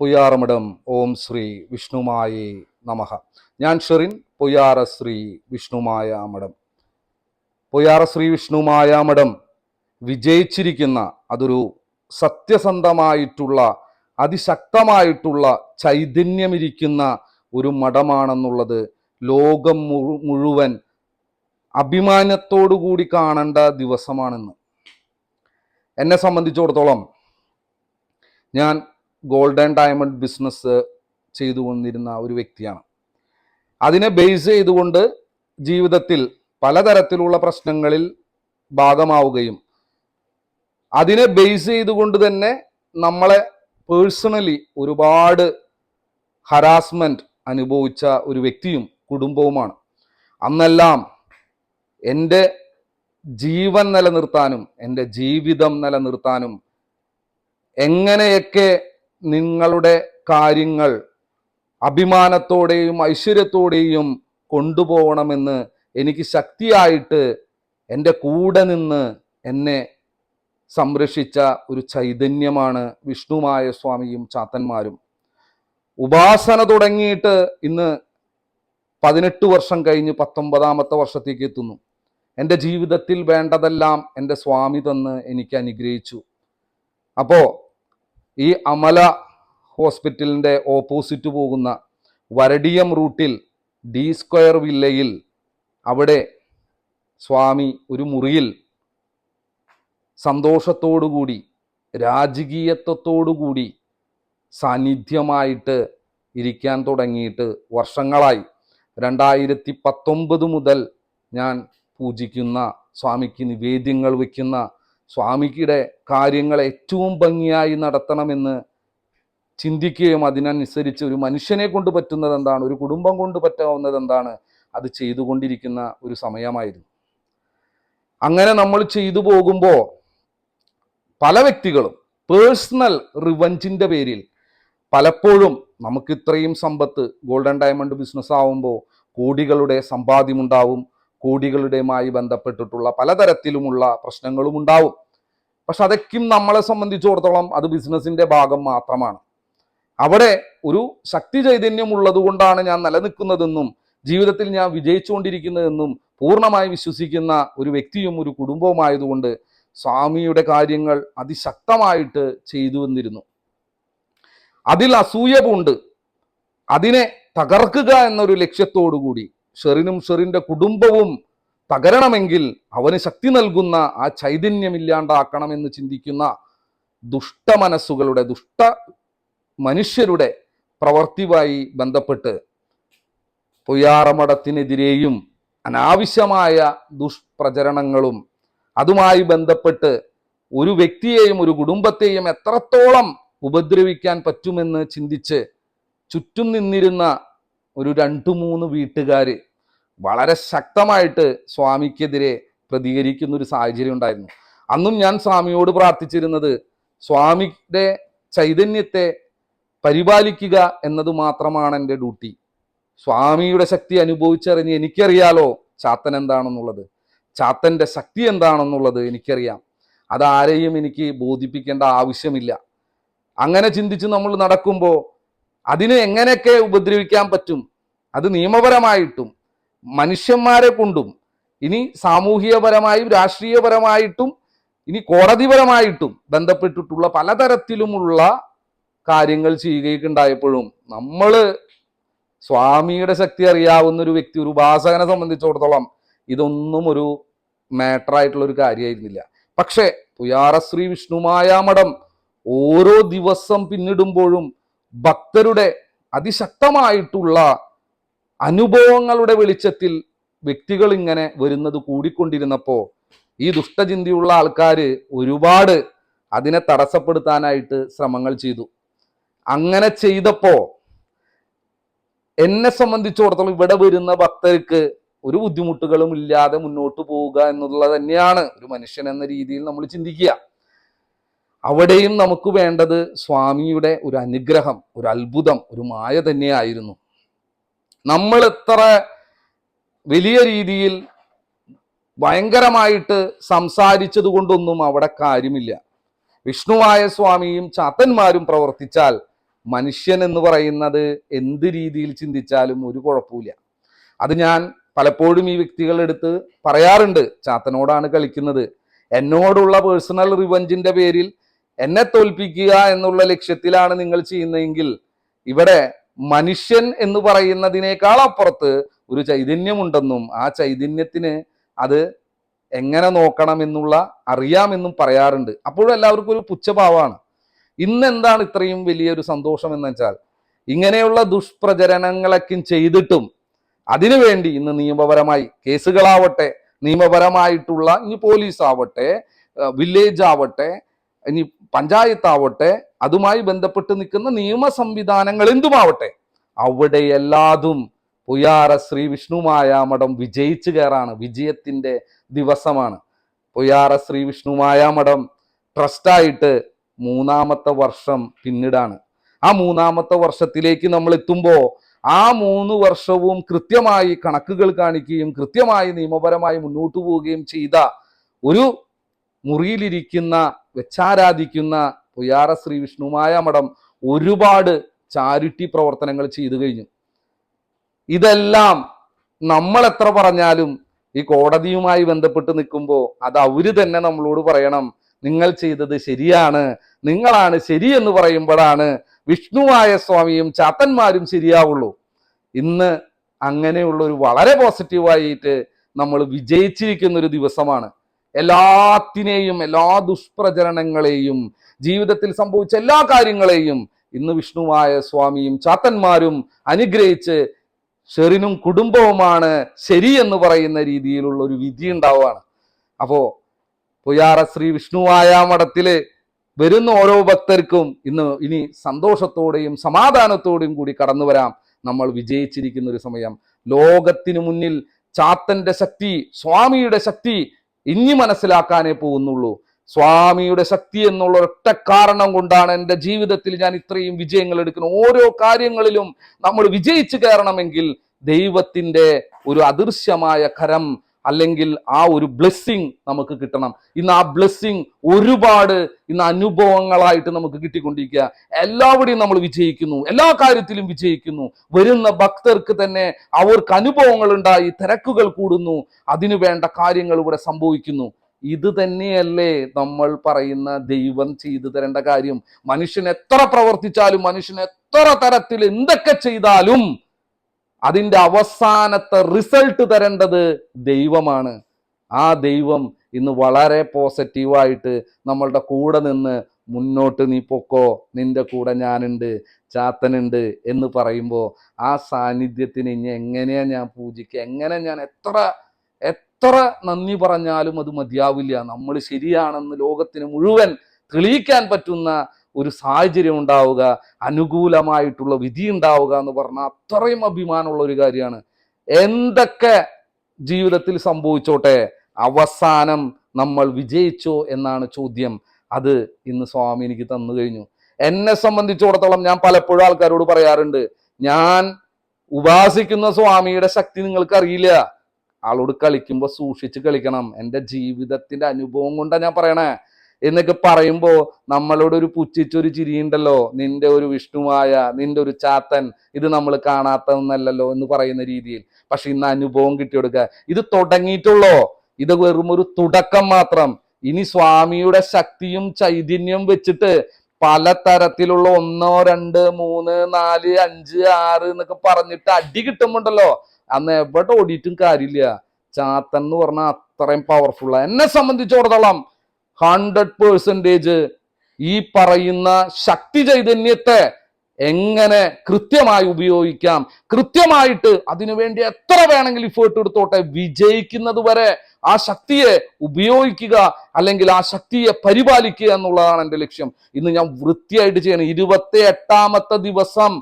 പൊയ്യാറമഠം. ഓം ശ്രീ വിഷ്ണുമായേ നമഹ ഞാൻ ഷെറിൻ പൊയ്യാറ ശ്രീ വിഷ്ണുമായ മഠം പൊയ്യാറ ശ്രീ വിഷ്ണുമായ മഠം വിജയിച്ചിരിക്കുന്ന അതൊരു സത്യസന്ധമായിട്ടുള്ള അതിശക്തമായിട്ടുള്ള ചൈതന്യമിരിക്കുന്ന ഒരു മഠമാണെന്നുള്ളത് ലോകം മുഴു- മുഴുവൻ അഭിമാനത്തോടു കൂടി കാണേണ്ട ദിവസമാണെന്ന്. എന്നെ സംബന്ധിച്ചിടത്തോളം ഞാൻ ഗോൾഡ് ആൻഡ് ഡയമണ്ട് ബിസിനസ് ചെയ്തു കൊണ്ടിരുന്ന ഒരു വ്യക്തിയാണ്. അതിനെ ബേസ് ചെയ്തുകൊണ്ട് ജീവിതത്തിൽ പലതരത്തിലുള്ള പ്രശ്നങ്ങളിൽ ഭാഗമാവുകയും അതിനെ ബേസ് ചെയ്തുകൊണ്ട് തന്നെ നമ്മളെ പേഴ്സണലി ഒരുപാട് ഹരാസ്മെന്റ് അനുഭവിച്ച ഒരു വ്യക്തിയും കുടുംബവുമാണ്. അന്നെല്ലാം എന്റെ ജീവൻ നിലനിർത്താനും എന്റെ ജീവിതം നിലനിർത്താനും എങ്ങനെയൊക്കെ നിങ്ങളുടെ കാര്യങ്ങൾ അഭിമാനത്തോടെയും ഐശ്വര്യത്തോടെയും കൊണ്ടുപോകണമെന്ന് എനിക്ക് ശക്തിയായിട്ട് എന്റെ കൂടെ നിന്ന് എന്നെ സംരക്ഷിച്ച ഒരു ചൈതന്യമാണ് വിഷ്ണുമായ സ്വാമിയും ചാത്തന്മാരും. ഉപാസന തുടങ്ങിയിട്ട് ഇന്ന് പതിനെട്ട് വർഷം കഴിഞ്ഞ് പത്തൊമ്പതാമത്തെ വർഷത്തേക്ക് എത്തുന്നു. എന്റെ ജീവിതത്തിൽ വേണ്ടതെല്ലാം എന്റെ സ്വാമി തന്ന് എനിക്ക് അനുഗ്രഹിച്ചു. അപ്പോൾ ഈ അമല ഹോസ്പിറ്റലിന്റെ ഓപ്പോസിറ്റ് പോകുന്ന വരടിയം റൂട്ടിൽ ഡി സ്ക്വയർ വില്ലയിൽ അവിടെ സ്വാമി ഒരു മുറിയിൽ സന്തോഷത്തോടുകൂടി രാജകീയത്വത്തോടുകൂടി സാന്നിധ്യമായിട്ട് ഇരിക്കാൻ തുടങ്ങിയിട്ട് വർഷങ്ങളായി. രണ്ടായിരത്തി പത്തൊമ്പത് മുതൽ ഞാൻ പൂജിക്കുന്ന സ്വാമിക്ക് നിവേദ്യങ്ങൾ വയ്ക്കുന്ന സ്വാമിക്കിടെ കാര്യങ്ങൾ ഏറ്റവും ഭംഗിയായി നടത്തണമെന്ന് ചിന്തിക്കുകയും അതിനനുസരിച്ച് ഒരു മനുഷ്യനെ കൊണ്ട് പറ്റുന്നത് എന്താണ് ഒരു കുടുംബം കൊണ്ട് പറ്റാവുന്നത് എന്താണ് അത് ചെയ്തുകൊണ്ടിരിക്കുന്ന ഒരു സമയമായിരുന്നു. അങ്ങനെ നമ്മൾ ചെയ്തു പോകുമ്പോൾ പല വ്യക്തികളും പേഴ്സണൽ റിവഞ്ചിന്റെ പേരിൽ പലപ്പോഴും നമുക്ക് ഇത്രയും സമ്പത്ത് ഗോൾഡൻ ഡയമണ്ട് ബിസിനസ് ആവുമ്പോൾ കോടികളുടെ സമ്പാദ്യമുണ്ടാവും കോടികളുടെയുമായി ബന്ധപ്പെട്ടിട്ടുള്ള പലതരത്തിലുമുള്ള പ്രശ്നങ്ങളും ഉണ്ടാവും പക്ഷെ അതൊക്കെയും നമ്മളെ സംബന്ധിച്ചിടത്തോളം അത് ബിസിനസിന്റെ ഭാഗം മാത്രമാണ്. അവിടെ ഒരു ശക്തി ചൈതന്യം ഉള്ളത് കൊണ്ടാണ് ഞാൻ നിലനിൽക്കുന്നതെന്നും ജീവിതത്തിൽ ഞാൻ വിജയിച്ചുകൊണ്ടിരിക്കുന്നതെന്നും പൂർണമായി വിശ്വസിക്കുന്ന ഒരു വ്യക്തിയും ഒരു കുടുംബവുമായതുകൊണ്ട് സ്വാമിയുടെ കാര്യങ്ങൾ അതിശക്തമായിട്ട് ചെയ്തു വന്നിരുന്നു അതിൽ അസൂയ പൂണ്ട് അതിനെ തകർക്കുക എന്നൊരു ലക്ഷ്യത്തോടു കൂടി ഷെറിനും ഷെറിന്റെ കുടുംബവും തകരണമെങ്കിൽ അവന് ശക്തി നൽകുന്ന ആ ചൈതന്യം ഇല്ലാണ്ടാക്കണമെന്ന് ചിന്തിക്കുന്ന ദുഷ്ട മനസ്സുകളുടെ ദുഷ്ട മനുഷ്യരുടെ പ്രവർത്തിയുമായി ബന്ധപ്പെട്ട് പൊയ്യാറമടത്തിനെതിരെയും അനാവശ്യമായ ദുഷ്പ്രചരണങ്ങളും അതുമായി ബന്ധപ്പെട്ട് ഒരു വ്യക്തിയെയും ഒരു കുടുംബത്തെയും എത്രത്തോളം ഉപദ്രവിക്കാൻ പറ്റുമെന്ന് ചിന്തിച്ച് ചുറ്റും നിന്നിരുന്ന ഒരു രണ്ടു മൂന്ന് വീട്ടുകാര് വളരെ ശക്തമായിട്ട് സ്വാമിക്കെതിരെ പ്രതികരിക്കുന്ന ഒരു സാഹചര്യം ഉണ്ടായിരുന്നു. അന്നും ഞാൻ സ്വാമിയോട് പ്രാർത്ഥിച്ചിരുന്നത് സ്വാമിയുടെ ചൈതന്യത്തെ പരിപാലിക്കുക എന്നത് മാത്രമാണ് എന്റെ ഡ്യൂട്ടി. സ്വാമിയുടെ ശക്തി അനുഭവിച്ചറിഞ്ഞ് എനിക്കറിയാലോ ചാത്തൻ എന്താണെന്നുള്ളത്. ചാത്തന്റെ ശക്തി എന്താണെന്നുള്ളത് എനിക്കറിയാം. അതാരെയും എനിക്ക് ബോധിപ്പിക്കേണ്ട ആവശ്യമില്ല. അങ്ങനെ ചിന്തിച്ച് നമ്മൾ നടക്കുമ്പോൾ അതിനെ എങ്ങനെയൊക്കെ ഉപദ്രവിക്കാൻ പറ്റും? അത് നിയമപരമായിട്ടും മനുഷ്യന്മാരെ കൊണ്ടും ഇനി സാമൂഹികപരമായും രാഷ്ട്രീയപരമായിട്ടും ഇനി കോടതിപരമായിട്ടും ബന്ധപ്പെട്ടിട്ടുള്ള പലതരത്തിലുമുള്ള കാര്യങ്ങൾ ചെയ്യുകയുണ്ടായപ്പോഴും നമ്മൾ സ്വാമിയുടെ ശക്തി അറിയാവുന്ന ഒരു വ്യക്തി ഒരു ഉപാസകനെ സംബന്ധിച്ചിടത്തോളം ഇതൊന്നും ഒരു മാറ്റർ ആയിട്ടുള്ള ഒരു കാര്യമായിരുന്നില്ല. പക്ഷേ പുയാറശ്രീ വിഷ്ണുമായ മഠം ഓരോ ദിവസം പിന്നിടുമ്പോഴും ഭക്തരുടെ അതിശക്തമായിട്ടുള്ള അനുഭവങ്ങളുടെ വെളിച്ചത്തിൽ വ്യക്തികൾ ഇങ്ങനെ വരുന്നത് കൂടിക്കൊണ്ടിരുന്നപ്പോൾ ഈ ദുഷ്ടചിന്തയുള്ള ആൾക്കാർ ഒരുപാട് അതിനെ തടസ്സപ്പെടുത്താനായിട്ട് ശ്രമങ്ങൾ ചെയ്തു. അങ്ങനെ ചെയ്തപ്പോൾ എന്നെ സംബന്ധിച്ചിടത്തോളം ഇവിടെ വരുന്ന ഭക്തർക്ക് ഒരു ബുദ്ധിമുട്ടുകളും ഇല്ലാതെ മുന്നോട്ട് പോവുക എന്നുള്ളത് തന്നെയാണ് ഒരു മനുഷ്യൻ എന്ന രീതിയിൽ നമ്മൾ ചിന്തിക്കുക. അവിടെയും നമുക്ക് വേണ്ടത് സ്വാമിയുടെ ഒരു അനുഗ്രഹം ഒരു അത്ഭുതം ഒരു മായ തന്നെയായിരുന്നു. നമ്മൾ എത്ര വലിയ രീതിയിൽ ഭയങ്കരമായിട്ട് സംസാരിച്ചത് കൊണ്ടൊന്നും അവിടെ കാര്യമില്ല. വിഷ്ണുവായ സ്വാമിയും ചാത്തന്മാരും പ്രവർത്തിച്ചാൽ മനുഷ്യൻ എന്ന് പറയുന്നത് എന്ത് രീതിയിൽ ചിന്തിച്ചാലും ഒരു കുഴപ്പമില്ല അത് ഞാൻ പലപ്പോഴും ഈ വ്യക്തികളുടെ അടുത്ത് പറയാറുണ്ട്. ചാത്തനോടാണ് കളിക്കുന്നത്. എന്നോടുള്ള പേഴ്സണൽ റിവഞ്ചിന്റെ പേരിൽ എന്നെ തോൽപ്പിക്കുക എന്നുള്ള ലക്ഷ്യത്തിലാണ് നിങ്ങൾ ചെയ്യുന്നതെങ്കിൽ ഇവിടെ മനുഷ്യൻ എന്ന് പറയുന്നതിനേക്കാൾ അപ്പുറത്ത് ഒരു ചൈതന്യമുണ്ടെന്നും ആ ചൈതന്യത്തിന് അത് എങ്ങനെ നോക്കണം എന്നുള്ള അറിയാമെന്നും പറയാറുണ്ട്. അപ്പോഴും എല്ലാവർക്കും ഒരു പുച്ഛഭാവമാണ്. ഇന്ന് എന്താണ് ഇത്രയും വലിയൊരു സന്തോഷം എന്ന് വെച്ചാൽ ഇങ്ങനെയുള്ള ദുഷ്പ്രചരണങ്ങളൊക്കെ ചെയ്തിട്ടും അതിനുവേണ്ടി ഇന്ന് നിയമപരമായി കേസുകളാവട്ടെ നിയമപരമായിട്ടുള്ള ഇനി പോലീസ് ആവട്ടെ വില്ലേജ് ആവട്ടെ ഇനി പഞ്ചായത്താവട്ടെ അതുമായി ബന്ധപ്പെട്ട് നിൽക്കുന്ന നിയമ സംവിധാനങ്ങൾ എന്തുമാവട്ടെ അവിടെ എല്ലാതും പുയാറ ശ്രീ വിഷ്ണുമായ മഠം വിജയിച്ചു കയറാണ് വിജയത്തിന്റെ ദിവസമാണ്. പുയാറ ശ്രീ വിഷ്ണുമായ മഠം ട്രസ്റ്റായിട്ട് മൂന്നാമത്തെ വർഷം പിന്നിടാണ്. ആ മൂന്നാമത്തെ വർഷത്തിലേക്ക് നമ്മൾ എത്തുമ്പോൾ ആ മൂന്ന് വർഷവും കൃത്യമായി കണക്കുകൾ കാണിക്കുകയും കൃത്യമായി നിയമപരമായി മുന്നോട്ട് പോവുകയും ചെയ്ത ഒരു മുറിയിലിരിക്കുന്ന വെച്ചാരാധിക്കുന്ന പുയാറ ശ്രീ വിഷ്ണുമായ മഠം ഒരുപാട് ചാരിറ്റി പ്രവർത്തനങ്ങൾ ചെയ്തു കഴിഞ്ഞു. ഇതെല്ലാം നമ്മൾ എത്ര പറഞ്ഞാലും ഈ കോടതിയുമായി ബന്ധപ്പെട്ട് നിൽക്കുമ്പോൾ അത് അവർ തന്നെ നമ്മളോട് പറയണം നിങ്ങൾ ചെയ്തത് ശരിയാണ് നിങ്ങളാണ് ശരി എന്ന് പറയുമ്പോഴാണ് വിഷ്ണുവായ സ്വാമിയും ചാത്തന്മാരും ശരിയാവുള്ളൂ. ഇന്ന് അങ്ങനെയുള്ള ഒരു വളരെ പോസിറ്റീവായിട്ട് നമ്മൾ വിജയിച്ചിരിക്കുന്ന ഒരു ദിവസമാണ്. എല്ലാത്തിനെയും എല്ലാ ദുഷ്പ്രചരണങ്ങളെയും ജീവിതത്തിൽ സംഭവിച്ച എല്ലാ കാര്യങ്ങളെയും ഇന്ന് വിഷ്ണുവായ സ്വാമിയും ചാത്തന്മാരും അനുഗ്രഹിച്ച് ഷെറിനും കുടുംബവുമാണ് ശരി എന്ന് പറയുന്ന രീതിയിലുള്ള ഒരു വിധി ഉണ്ടാവുകയാണ്. അപ്പോ പുയാറ ശ്രീ വിഷ്ണുവായ മഠത്തിൽ വരുന്ന ഓരോ ഭക്തർക്കും ഇന്ന് ഇനി സന്തോഷത്തോടെയും സമാധാനത്തോടെയും കൂടി കടന്നു വരാം. നമ്മൾ വിജയിച്ചിരിക്കുന്ന ഒരു സമയം. ലോകത്തിനു മുന്നിൽ ചാത്തന്റെ ശക്തി സ്വാമിയുടെ ശക്തി ഇനി മനസ്സിലാക്കാനേ പോകുന്നുള്ളൂ. സ്വാമിയുടെ ശക്തി എന്നുള്ള ഒറ്റ കാരണം കൊണ്ടാണ് എന്റെ ജീവിതത്തിൽ ഞാൻ ഇത്രയും വിജയങ്ങൾ എടുക്കുന്നത്. ഓരോ കാര്യങ്ങളിലും നമ്മൾ വിജയിച്ചു കയറണമെങ്കിൽ ദൈവത്തിന്റെ ഒരു അദൃശ്യമായ കരം അല്ലെങ്കിൽ ആ ഒരു ബ്ലെസ്സിങ് നമുക്ക് കിട്ടണം. ഇന്ന് ആ ബ്ലെസ്സിങ് ഒരുപാട് ഇന്ന് അനുഭവങ്ങളായിട്ട് നമുക്ക് കിട്ടിക്കൊണ്ടിരിക്കുക. എല്ലാവിടെയും നമ്മൾ വിജയിക്കുന്നു. എല്ലാ കാര്യത്തിലും വിജയിക്കുന്നു. വരുന്ന ഭക്തർക്ക് തന്നെ അവർക്ക് അനുഭവങ്ങൾ ഉണ്ടായി തിരക്കുകൾ കൂടുന്നു. അതിനു വേണ്ട കാര്യങ്ങൾ ഇവിടെ സംഭവിക്കുന്നു. ഇത് തന്നെയല്ലേ നമ്മൾ പറയുന്ന ദൈവം ചെയ്തു തരേണ്ട കാര്യം. മനുഷ്യൻ എത്ര പ്രവർത്തിച്ചാലും മനുഷ്യൻ എത്ര തരത്തിൽ എന്തൊക്കെ ചെയ്താലും അതിന്റെ അവസാനത്തെ റിസൾട്ട് തരേണ്ടത് ദൈവമാണ്. ആ ദൈവം ഇന്ന് വളരെ പോസിറ്റീവായിട്ട് നമ്മളുടെ കൂടെ നിന്ന് മുന്നോട്ട് നീ പൊക്കോ നിന്റെ കൂടെ ഞാനുണ്ട് ചാത്തനുണ്ട് എന്ന് പറയുമ്പോൾ ആ സാന്നിധ്യത്തിന് ഇനി എങ്ങനെയാ ഞാൻ പൂജിക്കുക? എങ്ങനെ ഞാൻ എത്ര എത്ര നന്ദി പറഞ്ഞാലും അത് മതിയാവില്ല. നമ്മൾ ശരിയാണെന്ന് ലോകത്തിന് മുഴുവൻ തെളിയിക്കാൻ പറ്റുന്ന ഒരു സാഹചര്യം ഉണ്ടാവുക അനുകൂലമായിട്ടുള്ള വിധി ഉണ്ടാവുക എന്ന് പറഞ്ഞാൽ അത്രയും അഭിമാനമുള്ള ഒരു കാര്യമാണ്. എന്തൊക്കെ ജീവിതത്തിൽ സംഭവിച്ചോട്ടെ അവസാനം നമ്മൾ വിജയിച്ചോ എന്നാണ് ചോദ്യം. അത് ഇന്ന് സ്വാമി എനിക്ക് തന്നു കഴിഞ്ഞു. എന്നെ സംബന്ധിച്ചിടത്തോളം ഞാൻ പലപ്പോഴും ആൾക്കാരോട് പറയാറുണ്ട് ഞാൻ ഉപാസിക്കുന്ന സ്വാമിയുടെ ശക്തി നിങ്ങൾക്ക് അറിയില്ല. ആളോട് കളിക്കുമ്പോൾ സൂക്ഷിച്ച് കളിക്കണം. എന്റെ ജീവിതത്തിന്റെ അനുഭവം കൊണ്ടാണ് ഞാൻ പറയണേ. എന്നൊക്കെ പറയുമ്പോൾ നമ്മളോട് ഒരു പുച്ഛിച്ചൊരു ചിരിയുണ്ടല്ലോ. നിന്റെ ഒരു വിഷ്ണുവായ നിന്റെ ഒരു ചാത്തൻ ഇത് നമ്മൾ കാണാത്തതെന്നല്ലല്ലോ എന്ന് പറയുന്ന രീതിയിൽ. പക്ഷെ ഇന്ന് അനുഭവം കിട്ടിയെടുക്കുക. ഇത് തുടങ്ങിയിട്ടുള്ളോ? ഇത് വെറും ഒരു തുടക്കം മാത്രം. ഇനി സ്വാമിയുടെ ശക്തിയും ചൈതന്യവും വെച്ചിട്ട് പല തരത്തിലുള്ള ഒന്നോ രണ്ട് മൂന്ന് നാല് അഞ്ച് ആറ് എന്നൊക്കെ പറഞ്ഞിട്ട് അടി കിട്ടുമ്പോണ്ടല്ലോ. അന്ന് എവിടെ ഓടിയിട്ടും കാര്യമില്ല. ചാത്തൻ എന്ന് പറഞ്ഞാൽ അത്രയും പവർഫുള്ള എന്നെ സംബന്ധിച്ചിടത്തോളം ഹൺഡ്രഡ് പേഴ്സന്റേജ് ഈ പറയുന്ന ശക്തി ചൈതന്യത്തെ എങ്ങനെ കൃത്യമായി ഉപയോഗിക്കാം? കൃത്യമായിട്ട് അതിനുവേണ്ടി എത്ര വേണമെങ്കിലും ഇഫേർട്ട് എടുത്തോട്ടെ? വിജയിക്കുന്നത് വരെ ആ ശക്തിയെ ഉപയോഗിക്കുക അല്ലെങ്കിൽ ആ ശക്തിയെ പരിപാലിക്കുക എന്നുള്ളതാണ് എന്റെ ലക്ഷ്യം. ഇന്ന് ഞാൻ വൃത്തിയായിട്ട് ചെയ്യണം. ഇരുപത്തി എട്ടാമത്തെ ദിവസം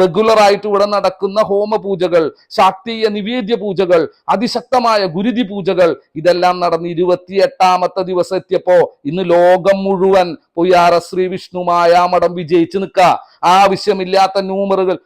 റെഗുലർ ആയിട്ട് ഇവിടെ നടക്കുന്ന ഹോമ പൂജകൾ ശാക്തീയ നിവേദ്യ പൂജകൾ അതിശക്തമായ ഗുരുതി പൂജകൾ ഇതെല്ലാം നടന്ന് ഇരുപത്തി എട്ടാമത്തെ ദിവസം എത്തിയപ്പോ ഇന്ന് ലോകം മുഴുവൻ പൊയ്യാറ ശ്രീ വിഷ്ണു മായാമഠം വിജയിച്ചു നിൽക്കുക. ആവശ്യമില്ലാത്ത ന്യൂമറുകൾ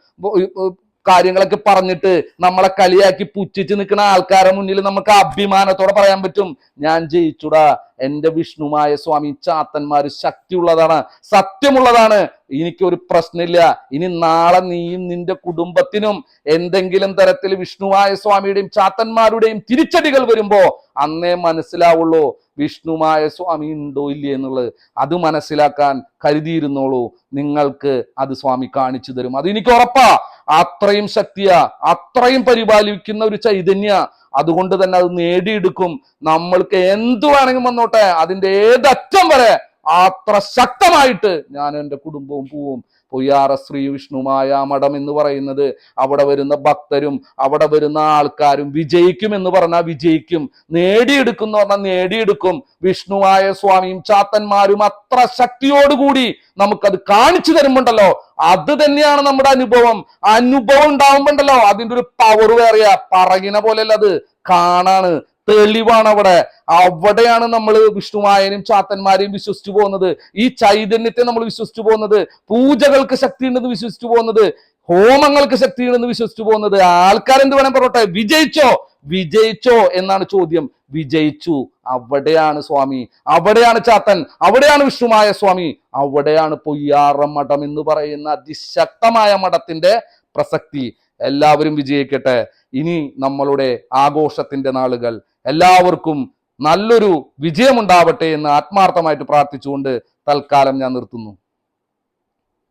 കാര്യങ്ങളൊക്കെ പറഞ്ഞിട്ട് നമ്മളെ കളിയാക്കി പുച്ഛിച്ച് നിൽക്കുന്ന ആൾക്കാരെ മുന്നിൽ നമുക്ക് അഭിമാനത്തോടെ പറയാൻ പറ്റും. ഞാൻ ജയിച്ചുടാ. എന്റെ വിഷ്ണുമായ സ്വാമി ചാത്തന്മാര് ശക്തിയുള്ളതാണ്. സത്യമുള്ളതാണ്. എനിക്കൊരു പ്രശ്നമില്ല. ഇനി നാളെ നീയും നിന്റെ കുടുംബത്തിനും എന്തെങ്കിലും തരത്തിൽ വിഷ്ണുവായ സ്വാമിയുടെയും ചാത്തന്മാരുടെയും തിരിച്ചടികൾ വരുമ്പോ അന്നേ മനസ്സിലാവുള്ളൂ വിഷ്ണുമായ സ്വാമി ഉണ്ടോ ഇല്ലേ എന്നുള്ളത്. അത് മനസ്സിലാക്കാൻ കരുതിയിരുന്നോളൂ. നിങ്ങൾക്ക് അത് സ്വാമി കാണിച്ചു തരും. അത് എനിക്ക് ഉറപ്പാ. അത്രയും ശക്തിയ അത്രയും പരിപാലിക്കുന്ന ഒരു ചൈതന്യ. അതുകൊണ്ട് തന്നെ അത് നേടിയെടുക്കും. നമ്മൾക്ക് എന്തു വേണമെങ്കിലും വന്നോട്ടെ. അതിന്റെ ഏതറ്റം വരെ അത്ര ശക്തമായിട്ട് ഞാൻ എന്റെ കുടുംബവും പോവും പൊയ്യാറ ശ്രീ വിഷ്ണുമായ മഠം എന്ന് പറയുന്നത്. അവിടെ വരുന്ന ഭക്തരും അവിടെ വരുന്ന ആൾക്കാരും വിജയിക്കും എന്ന് പറഞ്ഞാൽ വിജയിക്കും. നേടിയെടുക്കും എന്ന് പറഞ്ഞാൽ നേടിയെടുക്കും. വിഷ്ണുവായ സ്വാമിയും ചാത്തന്മാരും അത്ര ശക്തിയോടുകൂടി നമുക്കത് കാണിച്ചു തരുമ്പോണ്ടല്ലോ. അത് തന്നെയാണ് നമ്മുടെ അനുഭവം. അനുഭവം ഉണ്ടാവുമ്പോണ്ടല്ലോ. അതിന്റെ ഒരു പവർ വേറെയാ. പറകിന പോലെയല്ല അത്. കാണാണ്. തെളിവാണ് അവിടെ. അവിടെയാണ് നമ്മൾ വിഷ്ണുമായനും ചാത്തന്മാരെയും വിശ്വസിച്ചു പോകുന്നത്. ഈ ചൈതന്യത്തെ നമ്മൾ വിശ്വസിച്ചു പോകുന്നത്. പൂജകൾക്ക് ശക്തി ഉണ്ടെന്ന് വിശ്വസിച്ചു പോകുന്നത്. ഹോമങ്ങൾക്ക് ശക്തി ഉണ്ടെന്ന് വിശ്വസിച്ചു പോകുന്നത്. ആൾക്കാരെന്ത് വേണം പറയട്ടെ? വിജയിച്ചോ? വിജയിച്ചോ എന്നാണ് ചോദ്യം. വിജയിച്ചു. അവിടെയാണ് സ്വാമി. അവിടെയാണ് ചാത്തൻ. അവിടെയാണ് വിഷ്ണുമായ സ്വാമി. അവിടെയാണ് പൊയ്യാറ മഠം എന്ന് പറയുന്ന അതിശക്തമായ മഠത്തിന്റെ പ്രസക്തി. എല്ലാവരും വിജയിക്കട്ടെ. ഇനി നമ്മളുടെ ആഘോഷത്തിന്റെ നാളുകൾ. എല്ലാവർക്കും നല്ലൊരു വിജയമുണ്ടാവട്ടെ എന്ന് ആത്മാർത്ഥമായിട്ട് പ്രാർത്ഥിച്ചുകൊണ്ട് തൽക്കാലം ഞാൻ നിർത്തുന്നു.